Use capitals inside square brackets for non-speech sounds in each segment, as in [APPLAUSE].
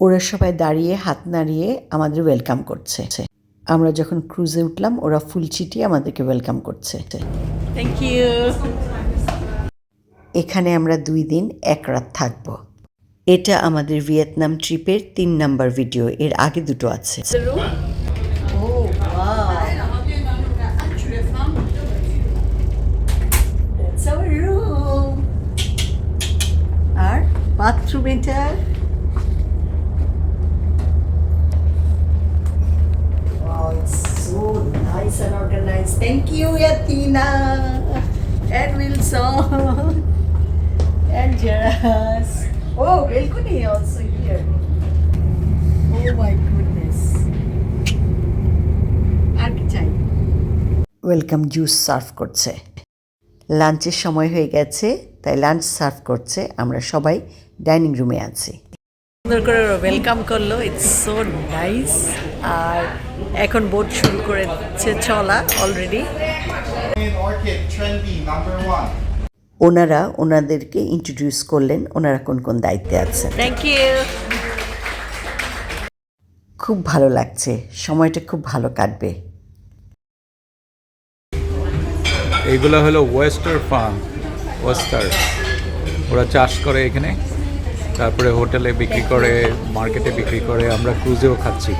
ওরা সবাই দাঁড়িয়ে হাত নাড়িয়ে আমাদের ওয়েলকাম করছে। আমরা যখন ক্রুজে উঠলাম ওরা ফুল ছিটিয়ে আমাদেরকে ওয়েলকাম করছে। থ্যাংক ইউ এখানে আমরা দুই দিন এক রাত থাকব। এটা আমাদের ভিয়েতনাম ট্রিপের তিন নাম্বার ভিডিও এর আগে দুটো আছে. আর বাথরুম এটা Wow, it's so nice and organized. Thank you, Yatina and Wilson and Jaras. Oh, balcony also here. Oh my goodness. চাই ওয়েলকাম জুস সার্ভ করছে লাঞ্চের সময় হয়ে গেছে তাই লাঞ্চ সার্ভ করছে আমরা সবাই ডাইনিং রুমে আছি সুন্দর করে ওয়েলকাম করল ইটস সো নাইস আর এখন বোট শুরু করেছে চলা অলরেডি. ওনারা ওনাদেরকে ইন্ট্রোডিউস করলেন ওনারা কোন কোন দায়িত্বে আছেন? থ্যাংক ইউ খুব ভালো লাগছে সময়টা খুব ভালো কাটবে। এইগুলো হলো ওয়েস্টার ফার্ম ওয়েস্টার ওরা চাষ করে এখানে। তারপরে হোটেলে বিক্রি করে, মার্কেটে বিক্রি করে, আমরা ক্রুজেও খাচ্ছি।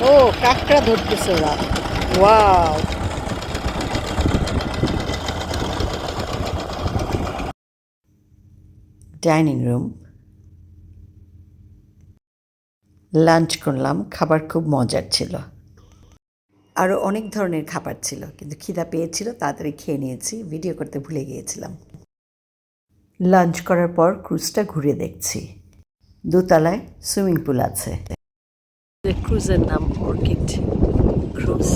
ও, কাঁকড়া ধরতেছে ওরা। ওয়াও। Dining room. লাঞ্চ করলাম, খাবার খুব মজার ছিল। আরও অনেক ধরনের খাবার ছিল, কিন্তু খিদা পেয়েছিল, তাড়াতাড়ি খেয়ে নিয়েছি, ভিডিও করতে ভুলে গিয়েছিলাম। লাঞ্চ করার পর ক্রুজটা ঘুরে দেখছি। দোতলায় সুইমিং পুল আছে। ক্রুজের নাম অর্কিড ক্রুজ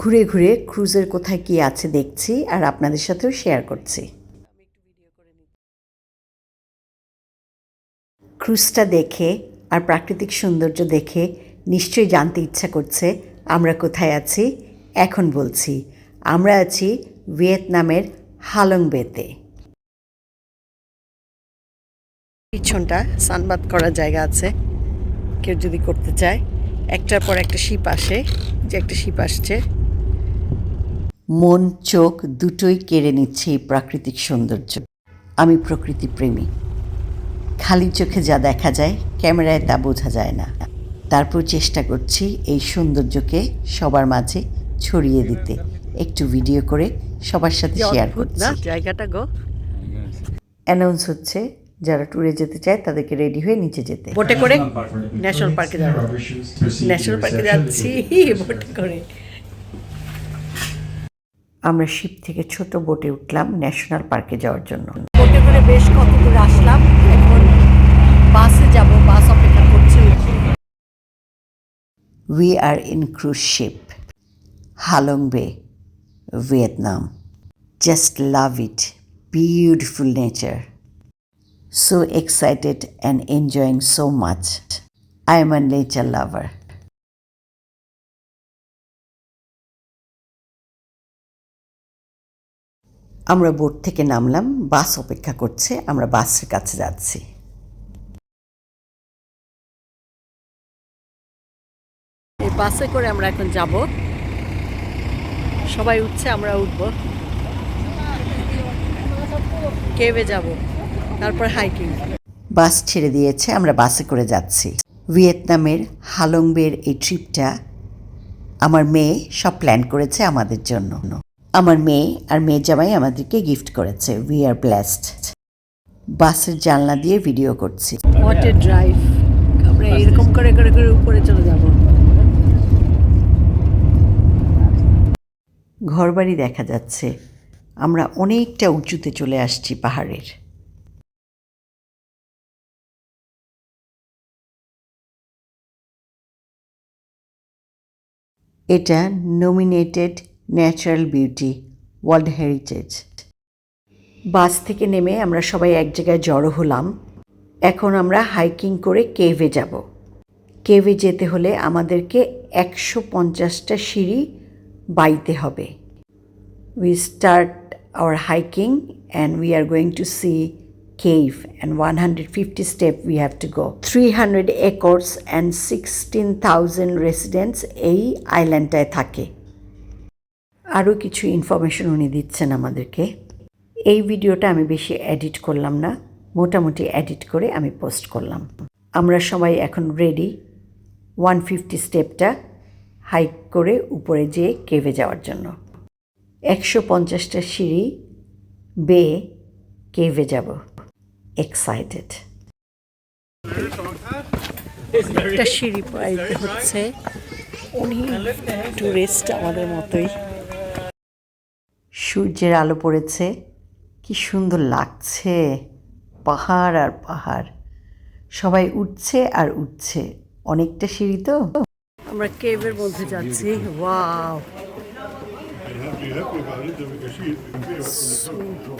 ঘুরে ঘুরে ক্রুজের কোথায় কি আছে দেখছি আর আপনাদের সাথেও শেয়ার করছি। ক্রুজটা দেখে আর প্রাকৃতিক সৌন্দর্য দেখে নিশ্চয়ই জানতে ইচ্ছা করছে আমরা কোথায় আছি এখন বলছি, আমরা আছি ভিয়েতনামের হালং বেতে পিছনটা সানবাদ করার জায়গা আছে, কেউ যদি করতে চায়। একটার পর একটা শিপ আসে, যে একটা শিপ আসছে। মন, চোখ দুটোই কেড়ে নিচ্ছে এই প্রাকৃতিক সৌন্দর্য। আমি প্রকৃতি প্রেমী। খালি চোখে যা দেখা যায়, ক্যামেরায় তা বোঝা যায় না। তারপর চেষ্টা করছি এই সৌন্দর্যকে সবার মাঝে ছড়িয়ে দিতে। একটু ভিডিও করে সবার সাথে শেয়ার করছি। জায়গাটা গো। অ্যানাউন্স হচ্ছে যারা ট্যুরে যেতে চায় তাদেরকে রেডি হয়ে নিচে যেতে। বোটে করে ন্যাশনাল পার্কে যাব। ন্যাশনাল পার্কে যাচ্ছি [LAUGHS] বোটে করে। আমরা শিপ থেকে ছোট বোটে উঠলাম ন্যাশনাল পার্কে যাওয়ার জন্য। বোটে করে বেশ কত দূর আসলাম এখন বাসে যাব বাস অপেক্ষা করছি। We are in cruise ship, Halong Bay, Vietnam. Just love it. Beautiful nature. So excited and enjoying so much. I am a nature lover. আমরা বোট থেকে নামলাম বাস অপেক্ষা করছে আমরা বাসের কাছে যাচ্ছি বাসে করে আমরা এখন যাব সবাই উঠছে আমরা উঠবো। কেবে যাব তারপর হাইকিং বাস ছেড়ে দিয়েছে আমরা বাসে করে যাচ্ছি। ভিয়েতনামের হালংবের এই ট্রিপটা আমার মেয়ে সব প্ল্যান করেছে আমাদের জন্য। আমার মেয়ে আর মেয়ে জামাই আমাদেরকে গিফট করেছে উই আর ব্লেসড বাসের জানলা দিয়ে ভিডিও করছি। হোয়াট এ ড্রাইভ আমরা এরকম করে করে করে উপরে চলে যাব। ঘরবাড়ি দেখা যাচ্ছে। আমরা অনেকটা উঁচুতে চলে আসছি পাহাড়ের। এটা nominated natural beauty world heritage bus থেকে নেমে আমরা সবাই এক জায়গায় জড়ো হলাম। এখন আমরা হাইকিং করে কেভে যাব। কেভে যেতে হলে আমাদেরকে একশো পঞ্চাশটা সিঁড়ি বাইতে হবে। We start our hiking and we are going to see cave and 150 step we have to go. 300 acres and 16000 residents এই আইল্যান্ডটায় থাকে। আরও কিছু ইনফরমেশন উনি দিচ্ছেন আমাদেরকে। এই ভিডিওটা আমি বেশি এডিট করলাম না, মোটামুটি এডিট করে আমি পোস্ট করলাম। আমরা সবাই এখন রেডি ওয়ান ফিফটি স্টেপটা হাইক করে উপরে যেয়ে কেভে যাওয়ার জন্য। একশো পঞ্চাশটা সিঁড়ি বেয়ে কেভে যাব। এক্সাইটেড একটা সিঁড়ি পাইতে হচ্ছে। উনি টুরিস্ট আমাদের মতোই। সূর্যের আলো পড়েছে। কি সুন্দর লাগছে। পাহাড় আর পাহাড়। সবাই উঠছে আর উঠছে। অনেকটা সিঁড়ি তো? আমরা কেভের মধ্যে যাচ্ছি। ওয়াও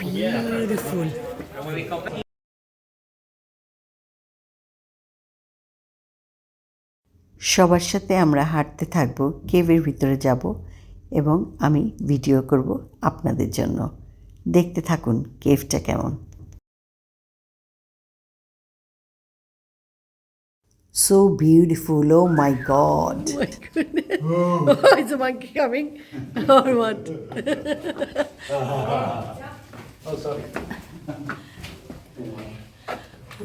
বিউটিফুল সবার সাথে আমরা হাঁটতে থাকব কেভের ভিতরে যাব এবং আমি ভিডিও করব আপনাদের জন্য। দেখতে থাকুন কেভটা কেমন। So beautiful. Oh my God. Oh my goodness. Oh. is a monkey coming? or what? oh, sorry.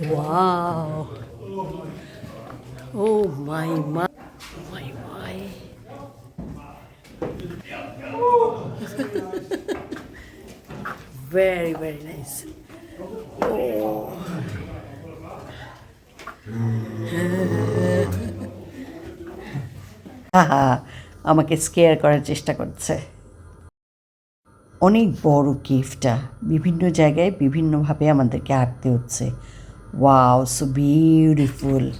Wow. Oh my, my. Oh my, my. [LAUGHS] very, very nice. Oh. আমাকে স্কেয়ার করার চেষ্টা করছে। অনেক বড় কেভটা বিভিন্ন জায়গায় বিভিন্নভাবে আমাদেরকে আঁকতে হচ্ছে। ওয়াও সো বিউটিফুল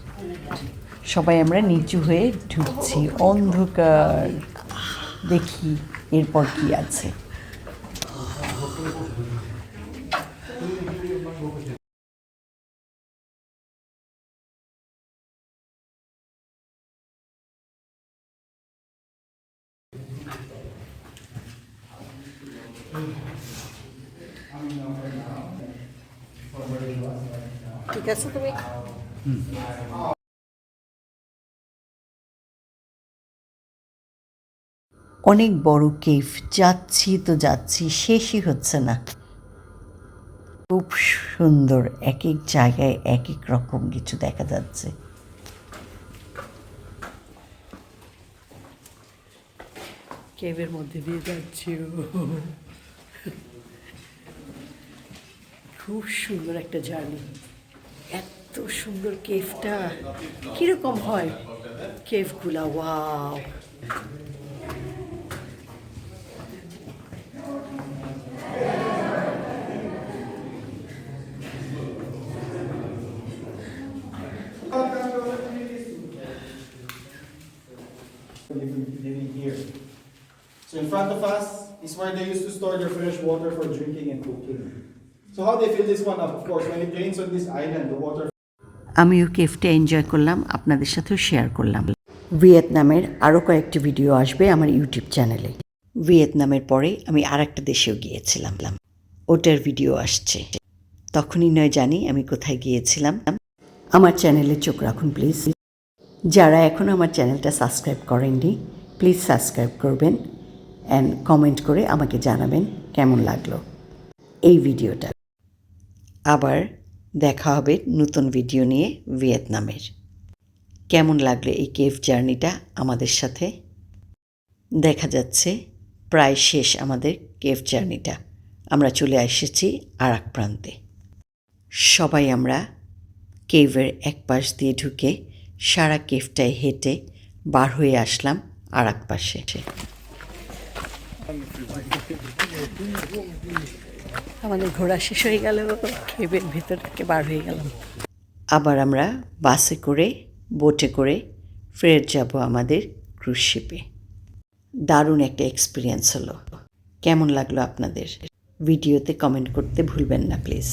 সবাই আমরা নিচু হয়ে ঢুকছি অন্ধকার। দেখি এরপর কি আছে। অনেক বড় কেফ, যাচ্ছি তো যাচ্ছি, শেষই হচ্ছে না। খুব সুন্দর এক এক জায়গায় এক এক রকম কিছু দেখা যাচ্ছে। কেভের মধ্যে দিয়ে যাচ্ছি। খুব সুন্দর একটা জার্নি। এত সুন্দর কেভটা। কীরকম হয়? কেভগুলা, wow living here. So in front of us is where they used to store their fresh water for drinking and cooking. So how they fill this one up? Of course, when it rains on this island, the water আমিও কেফটা enjoy করলাম আপনাদের সাথেও share করলাম। ভিয়েতনামের আরও কয়েকটি video আসবে আমার ইউটিউব চ্যানেলে ভিয়েতনামের পরে আমি আর একটা দেশেও গিয়েছিলাম। ওটার ভিডিও আসছে। তখনই নয় জানি আমি কোথায় গিয়েছিলাম। আমার চ্যানেলে চোখ রাখুন প্লিজ যারা এখন আমার চ্যানেলটা সাবস্ক্রাইব করেননি প্লিজ সাবস্ক্রাইব করবেন। অ্যান্ড কমেন্ট করে আমাকে জানাবেন কেমন লাগল এই ভিডিওটা। আবার দেখা হবে নতুন ভিডিও নিয়ে ভিয়েতনামের। কেমন লাগল এই কেভ জার্নিটা আমাদের সাথে? দেখা যাচ্ছে প্রায় শেষ আমাদের কেভ জার্নিটা। আমরা চলে এসেছি আর এক প্রান্তে। সবাই আমরা কেভের এক পাশ দিয়ে ঢুকে সারা কেভটায় হেঁটে বার হয়ে আসলাম আর এক পাশে। আমাদের ঘোরা শেষ হয়ে গেল খেপের ভেতর থেকে বার হয়ে গেলাম। আবার আমরা বাসে করে, বোটে করে ফেরত যাব আমাদের ক্রুজ শিপে দারুণ একটা এক্সপিরিয়েন্স হলো। কেমন লাগল আপনাদের? ভিডিওতে কমেন্ট করতে ভুলবেন না প্লিজ